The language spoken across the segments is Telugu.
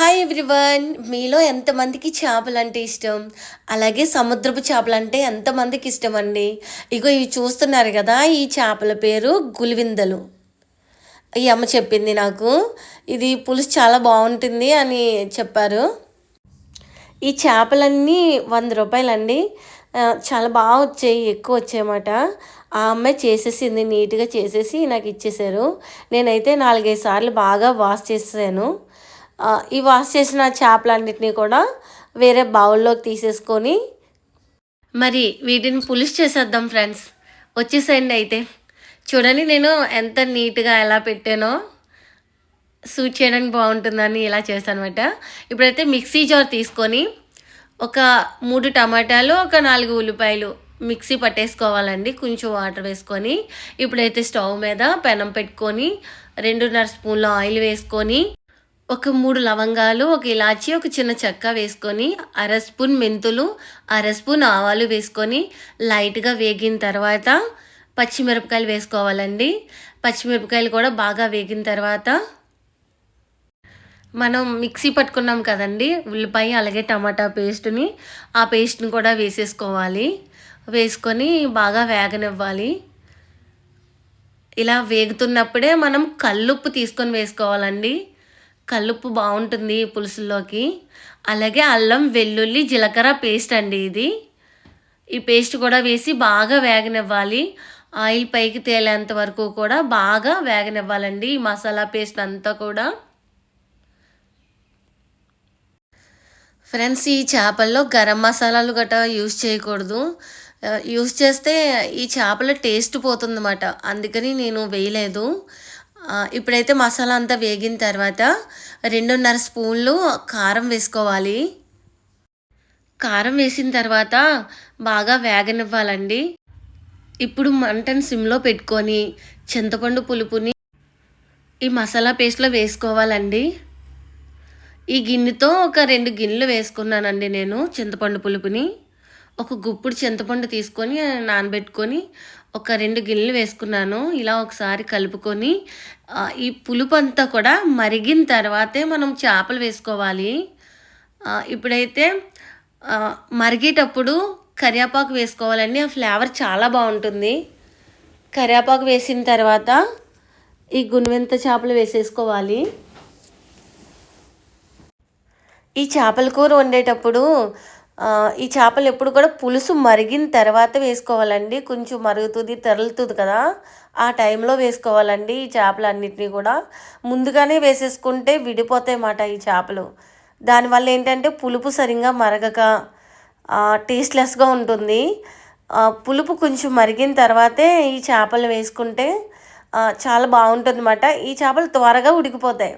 హాయ్ ఎవ్రీవన్ మీలో ఎంతమందికి చేపలు అంటే ఇష్టం? అలాగే సముద్రపు చేపలు అంటే ఎంతమందికి ఇష్టం అండి ఇగో ఇవి చూస్తున్నారు కదా ఈ చేపల పేరు గులివిందలు ఈ అమ్మ చెప్పింది నాకు. ఇది పులుసు చాలా బాగుంటుంది అని చెప్పారు. ఈ చేపలన్నీ వంద రూపాయలండి. చాలా బాగా వచ్చాయి ఎక్కువ వచ్చాయన్నమాట ఆ అమ్మాయి చేసేసింది నీట్గా చేసేసి నాకు ఇచ్చేసారు నేనైతే నాలుగైదు సార్లు బాగా వాష్ చేసాను ఈ వాష్ చేసిన చేపలన్నిటినీ కూడా వేరే బౌల్లోకి తీసేసుకొని మరి వీటిని పులిష్ చేసేద్దాం ఫ్రెండ్స్. వచ్చేసేయండి అయితే. చూడండి నేను ఎంత నీట్గా ఎలా పెట్టానో. సూట్ చేయడానికి బాగుంటుందని ఇలా చేశానమాట. ఇప్పుడైతే మిక్సీ జార్ తీసుకొని ఒక మూడు టమాటాలు ఒక నాలుగు ఉల్లిపాయలు మిక్సీ పట్టేసుకోవాలండి. కొంచెం వాటర్ వేసుకొని ఇప్పుడైతే స్టవ్ మీద పెనం పెట్టుకొని రెండున్నర స్పూన్ల ఆయిల్ వేసుకొని ఒక మూడు లవంగాలు ఒక ఇలాచి ఒక చిన్న చెక్క వేసుకొని అర స్పూన్ మెంతులు అర స్పూన్ ఆవాలు వేసుకొని లైట్గా వేగిన తర్వాత పచ్చిమిరపకాయలు వేసుకోవాలండి. పచ్చిమిరపకాయలు కూడా బాగా వేగిన తర్వాత మనం మిక్సీ పట్టుకున్నాం కదండి ఉల్లిపాయ అలాగే టమాటా పేస్ట్ని ఆ పేస్ట్ని కూడా వేసేసుకోవాలి. వేసుకొని బాగా వేగనివ్వాలి. ఇలా వేగుతున్నప్పుడే మనం కల్లుప్పు తీసుకొని వేసుకోవాలండి. కల్లుప్పు బాగుంటుంది పులుసుల్లోకి. అలాగే అల్లం వెల్లుల్లి జీలకర్ర పేస్ట్ అండి ఇది. ఈ పేస్ట్ కూడా వేసి బాగా వేగనివ్వాలి. ఆయిల్ పైకి తేలేంత వరకు కూడా బాగా వేగనివ్వాలండి ఈ మసాలా పేస్ట్ అంతా కూడా. ఫ్రెండ్స్ ఈ చేపల్లో గరం మసాలాలు గట్రా యూజ్ చేయకూడదు. యూజ్ చేస్తే ఈ చేపల టేస్ట్ పోతుందన్నమాట. అందుకని నేను వేయలేదు. ఇప్పుడైతే మసాలా అంతా వేగిన తర్వాత రెండున్నర స్పూన్లు కారం వేసుకోవాలి. కారం వేసిన తర్వాత బాగా వేగనివ్వాలండి. ఇప్పుడు మంటను సిమ్లో పెట్టుకొని చింతపండు పులుపుని ఈ మసాలా పేస్ట్లో వేసుకోవాలండి. ఈ గిన్నెతో ఒక రెండు గిన్నెలు వేసుకున్నానండి నేను చింతపండు పులుపుని. ఒక గుప్పుడు చింతపండు తీసుకొని నానబెట్టుకొని ఒక రెండు గిన్నెలు వేసుకున్నాను. ఇలా ఒకసారి కలుపుకొని ఈ పులుపు అంతా కూడా మరిగిన తర్వాతే మనం చేపలు వేసుకోవాలి. ఇప్పుడైతే మరిగేటప్పుడు కరివేపాకు వేసుకోవాలండి. ఆ ఫ్లేవర్ చాలా బాగుంటుంది. కరివేపాకు వేసిన తర్వాత ఈ గుణవింత చేపలు వేసేసుకోవాలి. ఈ చేపల కూర వండేటప్పుడు ఈ చేపలు ఎప్పుడు కూడా పులుసు మరిగిన తర్వాత వేసుకోవాలండి. కొంచెం మరుగుతుంది తరులుతుంది కదా. ఆ టైంలో వేసుకోవాలండి ఈ చేపలన్నిటినీ కూడా. ముందుగానే వేసేసుకుంటే విడిపోతాయి అన్నమాట ఈ చేపలు. దానివల్ల ఏంటంటే పులుపు సరిగ్గా మరగక టేస్ట్లెస్గా ఉంటుంది. పులుపు కొంచెం మరిగిన తర్వాతే ఈ చేపలు వేసుకుంటే చాలా బాగుంటుంది అన్నమాట ఈ చేపలు త్వరగా ఉడికిపోతాయి.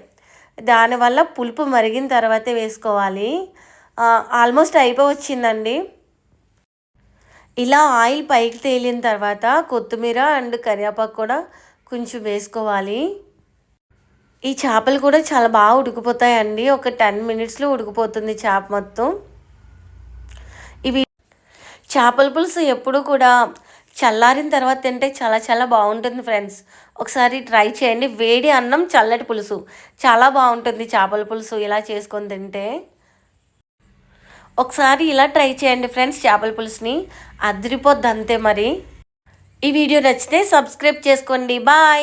దానివల్ల పులుపు మరిగిన తర్వాతే వేసుకోవాలి. ఆల్మోస్ట్ అయిపోయి వచ్చిందండి ఇలా ఆయిల్ పైకి తేలిన తర్వాత కొత్తిమీర అండ్ కరివేపాకు కూడా కొంచెం వేసుకోవాలి. ఈ చేపలు కూడా చాలా బాగా ఉడికిపోతాయండి. ఒక టెన్ మినిట్స్లో ఉడికిపోతుంది చేప మొత్తం. ఇవి చేపల పులుసు ఎప్పుడు కూడా చల్లారిన తర్వాత తింటే చాలా చాలా బాగుంటుంది ఫ్రెండ్స్. ఒకసారి ట్రై చేయండి. వేడి అన్నం చల్లటి పులుసు. చాలా బాగుంటుంది చేపల పులుసు ఇలా చేసుకొని తింటే. ఒకసారి ఇలా ట్రై చేయండి ఫ్రెండ్స్ చేపల పులుసుని. అదిరిపోద్ది అంతే మరి. ఈ వీడియో నచ్చితే సబ్స్క్రైబ్ చేసుకోండి. బాయ్.